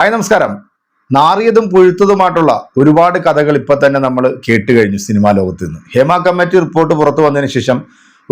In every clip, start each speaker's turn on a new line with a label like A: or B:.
A: Hi നമസ്കാരം. നാറിയതും പുഴുത്തതുമായിട്ടുള്ള ഒരുപാട് കഥകൾ ഇപ്പൊ തന്നെ നമ്മൾ കേട്ട് കഴിഞ്ഞു സിനിമാ ലോകത്ത് നിന്ന്. ഹേമ കമ്മിറ്റി റിപ്പോർട്ട് പുറത്തു വന്നതിന് ശേഷം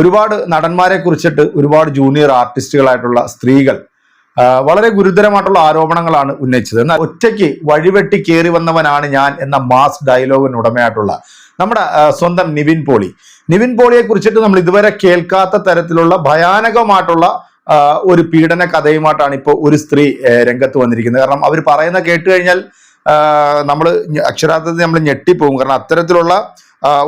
A: ഒരുപാട് നടന്മാരെ കുറിച്ചിട്ട് ഒരുപാട് ജൂനിയർ ആർട്ടിസ്റ്റുകളായിട്ടുള്ള സ്ത്രീകൾ വളരെ ഗുരുതരമായിട്ടുള്ള ആരോപണങ്ങളാണ് ഉന്നയിച്ചത്. എന്നാൽ ഒറ്റയ്ക്ക് വഴിവെട്ടി കയറി വന്നവനാണ് ഞാൻ എന്ന മാസ് ഡയലോഗിന് ഉടമയായിട്ടുള്ള നമ്മുടെ സ്വന്തം നിവിൻ പോളി. നിവിൻ പോളിയെ കുറിച്ചിട്ട് നമ്മൾ ഇതുവരെ കേൾക്കാത്ത തരത്തിലുള്ള ഭയാനകമായിട്ടുള്ള ഒരു പീഡന കഥയുമായിട്ടാണ് ഇപ്പോൾ ഒരു സ്ത്രീ രംഗത്ത് വന്നിരിക്കുന്നത്. കാരണം അവർ പറയുന്ന കേട്ട് കഴിഞ്ഞാൽ നമ്മൾ അക്ഷരാർത്ഥത്തിൽ നമ്മൾ ഞെട്ടിപ്പോകും. കാരണം അത്തരത്തിലുള്ള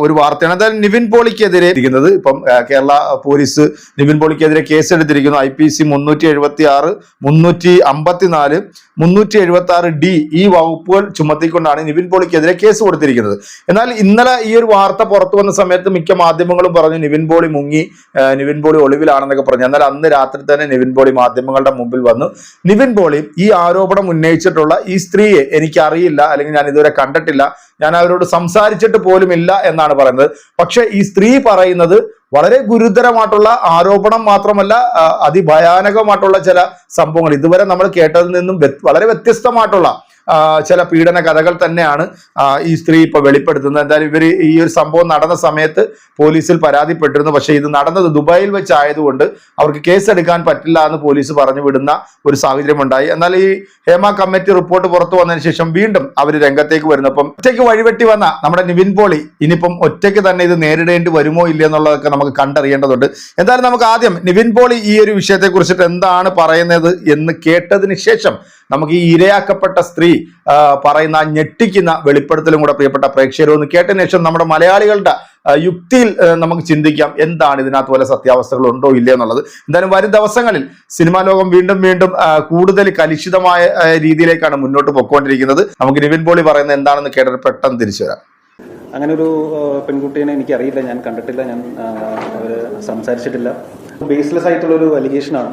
A: ഒരു വാർത്തയാണ്. എന്തായാലും നിവിൻ പോളിക്കെതിരെ ഇരിക്കുന്നത്. ഇപ്പം കേരള പോലീസ് നിവിൻ പോളിക്കെതിരെ കേസെടുത്തിരിക്കുന്നു. ഐ പി സി മുന്നൂറ്റി എഴുപത്തി ആറ് മുന്നൂറ്റി അമ്പത്തിനാല് മുന്നൂറ്റി എഴുപത്തി ആറ് ഡി ഈ വകുപ്പുകൾ ചുമത്തിക്കൊണ്ടാണ് നിവിൻ പോളിക്കെതിരെ കേസ് കൊടുത്തിരിക്കുന്നത്. എന്നാൽ ഇന്നലെ ഈ ഒരു വാർത്ത പുറത്തു വന്ന സമയത്ത് മിക്ക മാധ്യമങ്ങളും പറഞ്ഞു നിവിൻ പോളി മുങ്ങി നിവിൻ പോളി ഒളിവിലാണെന്നൊക്കെ പറഞ്ഞു. എന്നാൽ അന്ന് രാത്രി തന്നെ നിവിൻ പോളി മാധ്യമങ്ങളുടെ മുമ്പിൽ വന്നു. നിവിൻ പോളി ഈ ആരോപണം ഉന്നയിച്ചിട്ടുള്ള ഈ സ്ത്രീയെ എനിക്കറിയില്ല അല്ലെങ്കിൽ ഞാൻ ഇതുവരെ കണ്ടിട്ടില്ല ഞാൻ അവരോട് സംസാരിച്ചിട്ട് പോലുമില്ല എന്നാണ് പറയുന്നത്. പക്ഷെ ഈ സ്ത്രീ പറയുന്നത് വളരെ ഗുരുതരമായിട്ടുള്ള ആരോപണം മാത്രമല്ല അതിഭയാനകമായിട്ടുള്ള ചില സംഭവങ്ങൾ. ഇതുവരെ നമ്മൾ കേട്ടതിൽ നിന്നും വളരെ വ്യത്യസ്തമായിട്ടുള്ള ചില പീഡന കഥകൾ തന്നെയാണ് ഈ സ്ത്രീ ഇപ്പോൾ വെളിപ്പെടുത്തുന്നത്. എന്തായാലും ഇവർ ഈ ഒരു സംഭവം നടന്ന സമയത്ത് പോലീസിൽ പരാതിപ്പെട്ടിരുന്നു. പക്ഷേ ഇത് നടന്നത് ദുബായിൽ വെച്ചായതുകൊണ്ട് അവർക്ക് കേസെടുക്കാൻ പറ്റില്ല എന്ന് പോലീസ് പറഞ്ഞു വിടുന്ന ഒരു സാഹചര്യം ഉണ്ടായി എന്നാൽ ഈ ഹേമ കമ്മിറ്റി റിപ്പോർട്ട് പുറത്തു വന്നതിന് ശേഷം വീണ്ടും അവർ രംഗത്തേക്ക് വരുന്നു. അപ്പം ഒറ്റയ്ക്ക് വഴിവെട്ടി വന്ന നമ്മുടെ നിവിൻ പോളി ഇനിയിപ്പം ഒറ്റയ്ക്ക് തന്നെ ഇത് നേരിടേണ്ടി വരുമോ ഇല്ലയെന്നുള്ളതൊക്കെ നമുക്ക് കണ്ടറിയേണ്ടതുണ്ട്. എന്തായാലും നമുക്ക് ആദ്യം നിവിൻ പോളി ഈ ഒരു വിഷയത്തെ കുറിച്ചിട്ട് എന്താണ് പറയുന്നത് എന്ന് കേട്ടതിന് ശേഷം നമുക്ക് ഈ ഇരയാക്കപ്പെട്ട സ്ത്രീ പറയുന്ന ഞെട്ടിക്കുന്ന വെളിപ്പെടുത്തലും കൂടെ പ്രിയപ്പെട്ട പ്രേക്ഷകരും ഒന്ന് കേട്ടതിന് ശേഷം നമ്മുടെ മലയാളികളുടെ യുക്തിയിൽ നമുക്ക് ചിന്തിക്കാം എന്താണ് ഇതിനകത്ത് പോലെ സത്യാവസ്ഥകൾ ഉണ്ടോ ഇല്ലേ എന്നുള്ളത്. എന്തായാലും വരും ദിവസങ്ങളിൽ സിനിമാ ലോകം വീണ്ടും വീണ്ടും കൂടുതൽ കലുഷിതമായ രീതിയിലേക്കാണ് മുന്നോട്ട് പൊക്കോണ്ടിരിക്കുന്നത് നമുക്ക് നിവിൻ പോളി പറയുന്നത് എന്താണെന്ന് കേട്ടിട്ട് പെട്ടെന്ന് തിരിച്ചു വരാം.
B: അങ്ങനെ ഒരു പെൺകുട്ടീനെ എനിക്കറിയില്ല ഞാൻ കണ്ടിട്ടില്ല ഞാൻ സംസാരിച്ചിട്ടില്ല ബേസ്ലെസ് ആയിട്ടുള്ള ഒരു അലിഗേഷനാണ്.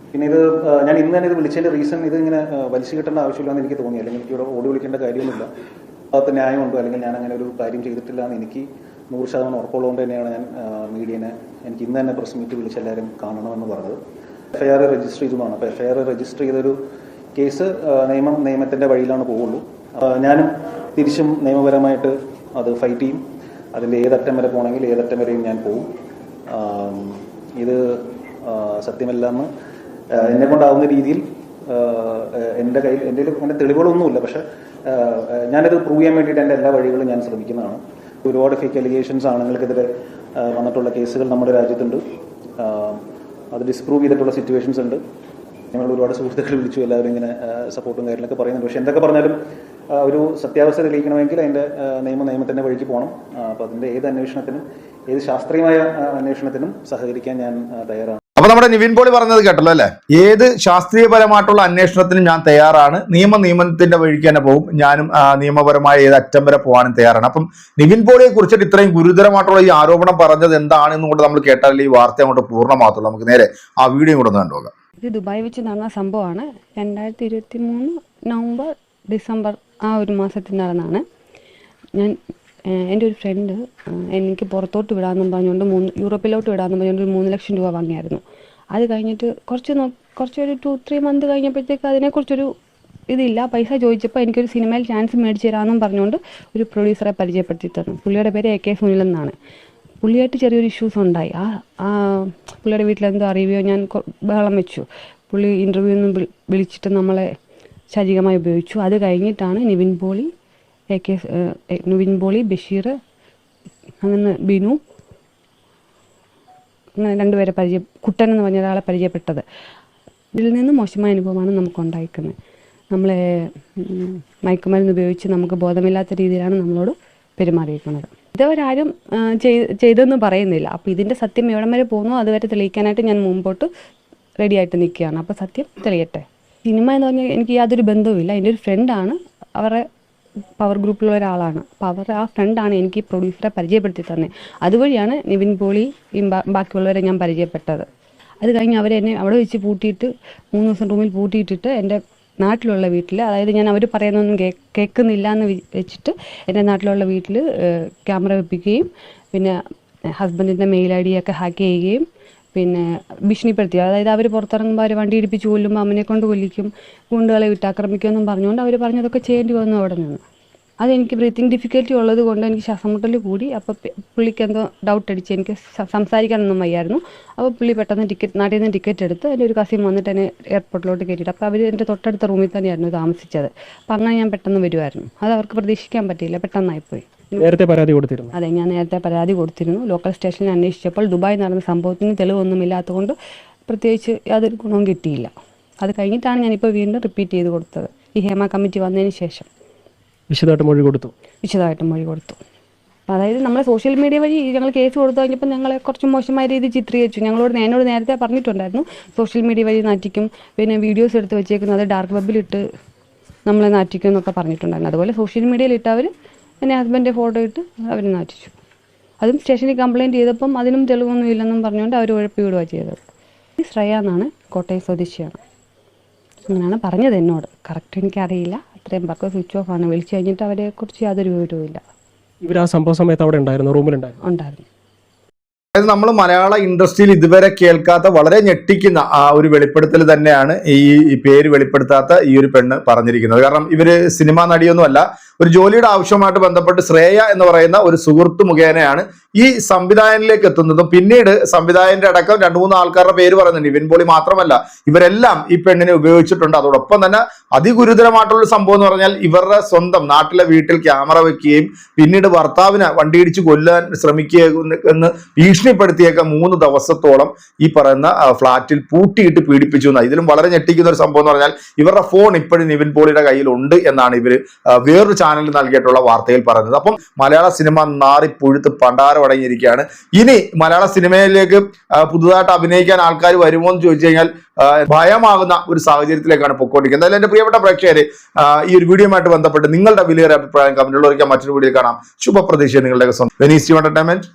B: പിന്നെ ഇത് ഞാൻ ഇന്ന് തന്നെ ഇത് വിളിച്ചതിന്റെ റീസൺ ഇത് ഇങ്ങനെ വലിച്ചു കിട്ടേണ്ട ആവശ്യമില്ലെന്ന് എനിക്ക് തോന്നി. അല്ലെങ്കിൽ എനിക്ക് ഇവിടെ ഓടി വിളിക്കേണ്ട കാര്യമൊന്നുമില്ല. അകത്ത് ന്യായമുണ്ടോ അല്ലെങ്കിൽ ഞാൻ അങ്ങനെ ഒരു കാര്യം ചെയ്തിട്ടില്ല എന്ന് എനിക്ക് നൂറ് ശതമാനം ഉറപ്പുള്ളതുകൊണ്ട് തന്നെയാണ് ഞാൻ മീഡിയനെ എനിക്ക് ഇന്ന് തന്നെ പ്രസ് മീറ്റ് വിളിച്ച് എല്ലാവരും കാണണമെന്ന് പറഞ്ഞത്. എഫ് ഐ ആർ രജിസ്റ്റർ ചെയ്തതാണ് അപ്പോൾ എഫ് ഐ ആർ രജിസ്റ്റർ ചെയ്തൊരു കേസ് നിയമം നിയമത്തിന്റെ വഴിയിലാണ് പോവുള്ളൂ. ഞാനും തിരിച്ചും നിയമപരമായിട്ട് അത് ഫൈറ്റ് ചെയ്യും. അതിന്റെ ഏതറ്റം വരെ പോകണമെങ്കിൽ ഏതറ്റം വരെയും ഞാൻ പോവും. ഇത് സത്യമല്ലാന്ന് എന്നെ കൊണ്ടാവുന്ന രീതിയിൽ എന്റെ കയ്യിൽ എന്റെ അങ്ങനെ തെളിവുകളൊന്നുമില്ല. പക്ഷെ ഞാനത് പ്രൂവ് ചെയ്യാൻ വേണ്ടിയിട്ട് എന്റെ എല്ലാ വഴികളും ഞാൻ ശ്രമിക്കുന്നതാണ്. ഒരുപാട് ഫേക്ക് അലിഗേഷൻസ് ആണുങ്ങൾക്കെതിരെ വന്നിട്ടുള്ള കേസുകൾ നമ്മുടെ രാജ്യത്തുണ്ട്. അത് ഡിസ്പ്രൂവ് ചെയ്തിട്ടുള്ള സിറ്റുവേഷൻസ് ഉണ്ട്. ഞങ്ങൾ ഒരുപാട് സുഹൃത്തുക്കൾ വിളിച്ചു എല്ലാവരും ഇങ്ങനെ സപ്പോർട്ടും കാര്യങ്ങളൊക്കെ പറയുന്നുണ്ട്. പക്ഷെ എന്തൊക്കെ പറഞ്ഞാലും ഒരു സത്യാവസ്ഥ തെളിയിക്കണമെങ്കിൽ അതിന്റെ നിയമ നിയമത്തിന്റെ വഴിക്ക് പോകണം. അപ്പോൾ അതിന്റെ ഏത് അന്വേഷണത്തിനും ഏത് ശാസ്ത്രീയമായ അന്വേഷണത്തിനും സഹകരിക്കാൻ ഞാൻ തയ്യാറാണ്.
A: അപ്പൊ നമ്മുടെ നിവിൻ പോളി പറഞ്ഞത് കേട്ടല്ലോ അല്ലെ? ഏത് ശാസ്ത്രീയപരമായിട്ടുള്ള അന്വേഷണത്തിനും ഞാൻ തയ്യാറാണ്. നിയമ നിയമത്തിന്റെ വഴിക്ക് തന്നെ പോകും ഞാനും നിയമപരമായ ഏത് അറ്റം വരെ പോകാനും തയ്യാറാണ്. അപ്പം നിവിൻ പോളിയെ കുറിച്ചിട്ട് ഇത്രയും ഗുരുതരമായിട്ടുള്ള ഈ ആരോപണം പറഞ്ഞത് എന്താണെന്നും കൂടെ നമ്മൾ കേട്ടാൽ ഈ വാർത്ത അങ്ങോട്ട് പൂർണമാകത്തുള്ളൂ. നമുക്ക് നേരെ ആ വീഡിയോ കൂടെ ഒന്ന് കണ്ടുപോകാം
C: ഇത് ദുബായ് വെച്ച് നടന്ന സംഭവമാണ്. രണ്ടായിരത്തി ഇരുപത്തി മൂന്ന് നവംബർ ഡിസംബർ ആ ഒരു മാസത്തിൽ നടന്നാണ്. ഞാൻ എന്റെ ഒരു ഫ്രണ്ട് എനിക്ക് പുറത്തോട്ട് വിടാമെന്നും പറഞ്ഞുകൊണ്ട് മൂന്ന് യൂറോപ്പിലോട്ട് വിടാമെന്നും പറഞ്ഞുകൊണ്ട് ഒരു മൂന്ന് ലക്ഷം രൂപ വാങ്ങിയായിരുന്നു. അത് കഴിഞ്ഞിട്ട് കുറച്ച് കുറച്ചൊരു ടു ത്രീ മന്ത് കഴിഞ്ഞപ്പോഴത്തേക്ക് അതിനെക്കുറിച്ചൊരു ഇതില്ല. പൈസ ചോദിച്ചപ്പോൾ എനിക്കൊരു സിനിമയിൽ ചാൻസ് മേടിച്ചു തരാമെന്നും പറഞ്ഞുകൊണ്ട് ഒരു പ്രൊഡ്യൂസറെ പരിചയപ്പെടുത്തി തന്നു. പുള്ളിയുടെ പേര് എ കെ സുനിൽ എന്നാണ്. പുള്ളിയായിട്ട് ചെറിയൊരു ഇഷ്യൂസ് ഉണ്ടായി. ആ ആ പുള്ളിയുടെ വീട്ടിലെന്തോ അറിയുകയോ ഞാൻ ബഹളം വെച്ചു. പുള്ളി ഇന്റർവ്യൂ ഒന്നും വിളിച്ചിട്ട് നമ്മളെ ശാരീരികമായി ഉപയോഗിച്ചു. അത് കഴിഞ്ഞിട്ടാണ് നിവിൻ പോളി എ കെ നിവിൻ പോളി ബഷീർ അങ്ങനെ ബിനു രണ്ടുപേരെ പരിചയ കുട്ടൻ എന്ന് പറഞ്ഞ ഒരാളെ പരിചയപ്പെട്ടത്. ഇതിൽ നിന്ന് മോശമായ അനുഭവമാണ് നമുക്ക് ഉണ്ടായിരിക്കുന്നത് നമ്മളെ മയക്കുമരുന്ന് ഉപയോഗിച്ച് നമുക്ക് ബോധമില്ലാത്ത രീതിയിലാണ് നമ്മളോട് പെരുമാറിയിരിക്കുന്നത്. ഇതവരാരും ചെയ്തെന്ന് പറയുന്നില്ല. അപ്പോൾ ഇതിന്റെ സത്യം എവിടം വരെ പോകുന്നു അതുവരെ തെളിയിക്കാനായിട്ട് ഞാൻ മുമ്പോട്ട് റെഡി ആയിട്ട് നിൽക്കുകയാണ്. അപ്പോൾ സത്യം തെളിയട്ടെ. സിനിമ എന്ന് പറഞ്ഞാൽ എനിക്ക് യാതൊരു ബന്ധവുമില്ല. എന്റെ ഒരു ഫ്രണ്ടാണ് അവരുടെ പവർ ഗ്രൂപ്പിലുള്ള ഒരാളാണ്. അപ്പോൾ അവർ ആ ഫ്രണ്ടാണ് എനിക്ക് പ്രൊഡ്യൂസറെ പരിചയപ്പെടുത്തി തന്നെ. അതുവഴിയാണ് നിവിൻ പോളി ബാക്കിയുള്ളവരെ ഞാൻ പരിചയപ്പെട്ടത്. അത് കഴിഞ്ഞ് അവരെന്നെ അവിടെ വെച്ച് പൂട്ടിയിട്ട് മൂന്ന് ദിവസം റൂമിൽ പൂട്ടിയിട്ടിട്ട് എന്റെ നാട്ടിലുള്ള വീട്ടിൽ അതായത് ഞാൻ അവർ പറയുന്നൊന്നും കേ കേൾക്കുന്നില്ല എന്ന് വെച്ചിട്ട് എന്റെ നാട്ടിലുള്ള വീട്ടിൽ ക്യാമറ വെപ്പിക്കുകയും പിന്നെ ഹസ്ബൻഡിന്റെ മെയിൽ ഐ ഡിയൊക്കെ ഹാക്ക് ചെയ്യുകയും പിന്നെ ഭീഷണിപ്പെടുത്തി. അതായത് അവർ പുറത്തിറങ്ങുമ്പോൾ അവർ വണ്ടി ഇടിപ്പിച്ച് കൊല്ലുമ്പോൾ അമ്മനെ കൊണ്ട് കൊല്ലിക്കും ഗുണ്ടുകളെ വിട്ടാക്രമിക്കുമെന്നും പറഞ്ഞുകൊണ്ട് അവർ പറഞ്ഞതൊക്കെ ചെയ്യേണ്ടി വന്നു അവിടെ നിന്ന്. അതെനിക്ക് ബ്രീത്തിങ് ഡിഫിക്കൽറ്റി ഉള്ളത് കൊണ്ട് എനിക്ക് ശ്വാസം മുട്ടൽ കൂടി അപ്പോൾ പുള്ളിക്ക് എന്തോ ഡൗട്ട് അടിച്ച് എനിക്ക് സംസാരിക്കാനൊന്നും വയ്യായിരുന്നു. അപ്പോൾ പുള്ളി പെട്ടെന്ന് ടിക്കറ്റ് നാട്ടിൽ നിന്ന് ടിക്കറ്റ് എടുത്ത് എന്റെ ഒരു കസിൻ വന്നിട്ട് എന്നെ എയർപോർട്ടിലോട്ട് കയറ്റിയിട്ട് അപ്പോൾ അവർ എന്റെ തൊട്ടടുത്ത റൂമിൽ തന്നെയായിരുന്നു താമസിച്ചത്. അപ്പോൾ അങ്ങനെ ഞാൻ പെട്ടെന്ന് വരുമായിരുന്നു അത് അവർക്ക് പ്രതീക്ഷിക്കാൻ പറ്റിയില്ല. പെട്ടെന്നായിപ്പോയി.
D: നേരത്തെ പരാതി കൊടുത്തിരുന്നു.
C: അതെ ഞാൻ നേരത്തെ പരാതി കൊടുത്തിരുന്നു. ലോക്കൽ സ്റ്റേഷനിൽ അന്വേഷിച്ചപ്പോൾ ദുബായ് നടന്ന സംഭവത്തിന് തെളിവൊന്നുമില്ലാത്തതുകൊണ്ട് പ്രത്യേകിച്ച് യാതൊരു ഗുണവും കിട്ടിയില്ല. അത് കഴിഞ്ഞിട്ടാണ് ഞാനിപ്പോൾ വീണ്ടും റിപ്പീറ്റ് ചെയ്ത് കൊടുത്തത്. ഈ ഹേമ കമ്മിറ്റി വന്നതിന് ശേഷം.
D: വിശദമായിട്ട് മൊഴി കൊടുത്തു.
C: വിശദമായിട്ട് മൊഴി കൊടുത്തു. അപ്പോൾ അതായത് നമ്മൾ സോഷ്യൽ മീഡിയ വഴി ഞങ്ങൾ കേസ് കൊടുത്തു കഴിഞ്ഞപ്പോൾ ഞങ്ങളെ കുറച്ച് മോശമായ രീതിയിൽ ചിത്രീകരിച്ചു. ഞങ്ങളോട് എന്നോട് നേരത്തെ പറഞ്ഞിട്ടുണ്ടായിരുന്നു സോഷ്യൽ മീഡിയ വഴി നാറ്റിക്കും പിന്നെ വീഡിയോസ് എടുത്ത് വെച്ചേക്കുന്നത് ഡാർക്ക് വെബിലിട്ട് നമ്മളെ നാറ്റിക്കും എന്നൊക്കെ പറഞ്ഞിട്ടുണ്ടായിരുന്നു. അതുപോലെ സോഷ്യൽ മീഡിയയിൽ ഇട്ട് അവർ എന്റെ ഹസ്ബൻഡിന്റെ ഫോട്ടോ ഇട്ട് അവർ നാറ്റിച്ചു. അതും സ്റ്റേഷനിൽ കംപ്ലയിന്റ് ചെയ്തപ്പം അതിനും തെളിവൊന്നും ഇല്ലെന്നും പറഞ്ഞുകൊണ്ട് അവർ ഉഴപ്പി വിടുക ചെയ്തത്. ഈ ശ്രേയ എന്നാണ് കോട്ടയം സ്വദേശിയാണ്. അങ്ങനെയാണ് പറഞ്ഞത് എന്നോട്. കറക്റ്റ് എനിക്കറിയില്ല. അത്രയും പക്ക സ്വിച്ച് ഓഫ് ആണ്. വിളിച്ചു കഴിഞ്ഞിട്ട് അവരെ കുറിച്ച് യാതൊരു വിവരവും ഇല്ല.
D: ഇവർ ആ സംഭവ സമയത്ത് അവിടെ ഉണ്ടായിരുന്നു? റൂമിലുണ്ടായിരുന്നു
C: ഉണ്ടായിരുന്നു?
A: അതായത് നമ്മൾ മലയാള ഇൻഡസ്ട്രിയിൽ ഇതുവരെ കേൾക്കാത്ത വളരെ ഞെട്ടിക്കുന്ന ആ ഒരു വെളിപ്പെടുത്തൽ തന്നെയാണ് ഈ ഈ പേര് വെളിപ്പെടുത്താത്ത ഈ ഒരു പെണ്ണ് പറഞ്ഞിരിക്കുന്നത്. കാരണം ഇവർ സിനിമാ നടിയൊന്നുമല്ല. ഒരു ജോലിയുടെ ആവശ്യവുമായിട്ട് ബന്ധപ്പെട്ട് ശ്രേയ എന്ന് പറയുന്ന ഒരു സുഹൃത്ത് മുഖേനയാണ് ഈ സംവിധായകനിലേക്ക് എത്തുന്നതും. പിന്നീട് സംവിധായകന്റെ അടക്കം രണ്ടു മൂന്ന് ആൾക്കാരുടെ പേര് പറയുന്നുണ്ട്. ഇവൻ പോളി മാത്രമല്ല ഇവരെല്ലാം ഈ പെണ്ണിനെ ഉപയോഗിച്ചിട്ടുണ്ട്. അതോടൊപ്പം തന്നെ അതിഗുരുതരമായിട്ടുള്ള സംഭവം എന്ന് പറഞ്ഞാൽ ഇവരുടെ സ്വന്തം നാട്ടിലെ വീട്ടിൽ ക്യാമറ വെക്കുകയും പിന്നീട് ഭർത്താവിനെ വണ്ടിയിടിച്ച് കൊല്ലാൻ ശ്രമിക്കുക എന്ന് ഭീഷണിപ്പെടുത്തിയൊക്കെ മൂന്ന് ദിവസത്തോളം ഈ പറയുന്ന ഫ്ളാറ്റിൽ പൂട്ടിയിട്ട് പീഡിപ്പിച്ചു എന്നാണ്. ഇതിലും വളരെ ഞെട്ടിക്കുന്ന ഒരു സംഭവം എന്ന് പറഞ്ഞാൽ ഇവരുടെ ഫോൺ ഇപ്പോഴും നിവിൻ പോളിയുടെ കയ്യിലുണ്ട് എന്നാണ് ഇവർ വേറൊരു ചാനലിൽ നൽകിയിട്ടുള്ള വാർത്തയിൽ പറയുന്നത്. അപ്പം മലയാള സിനിമ നാറിപ്പുഴുത്ത് പണ്ടാരമടങ്ങിയിരിക്കുകയാണ്. ഇനി മലയാള സിനിമയിലേക്ക് പുതുതായിട്ട് അഭിനയിക്കാൻ ആൾക്കാർ വരുമോ എന്ന് ചോദിച്ചു കഴിഞ്ഞാൽ ഭയമാകുന്ന ഒരു സാഹചര്യത്തിലേക്കാണ് പൊക്കോണ്ടിരിക്കുന്നത് അതിൽ എന്റെ പ്രിയപ്പെട്ട പ്രേക്ഷകരെ ഈ ഒരു വീഡിയോയുമായിട്ട് ബന്ധപ്പെട്ട് നിങ്ങളുടെ വിലയേറെ അഭിപ്രായം കമന്റുകളിൽ മറ്റൊരു വീഡിയോ കാണാം. ശുഭപ്രതീക്ഷ നിങ്ങളുടെ സ്വന്തം. Venice entertainment